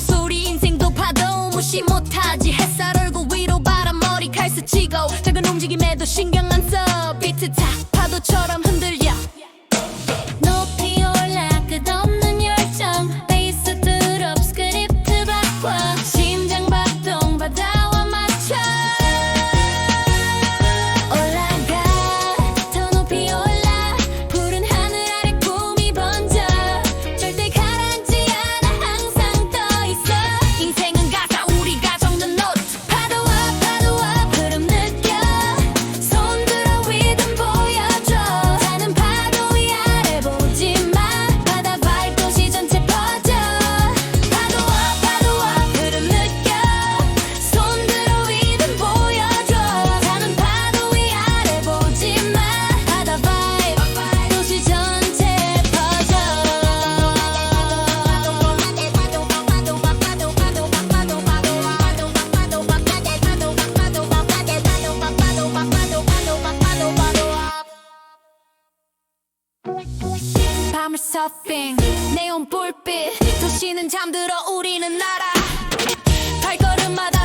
소리 인생도 파도 무시 못하지. 햇살 얼굴 위로 바람 머리 칼 스치고 작은 움직임에도 신경 안써. 비트 타 파도처럼 밤을 서핑 네온 불빛. 도시는 잠들어 우리는 날아. 발걸음마다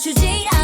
멈추질 않아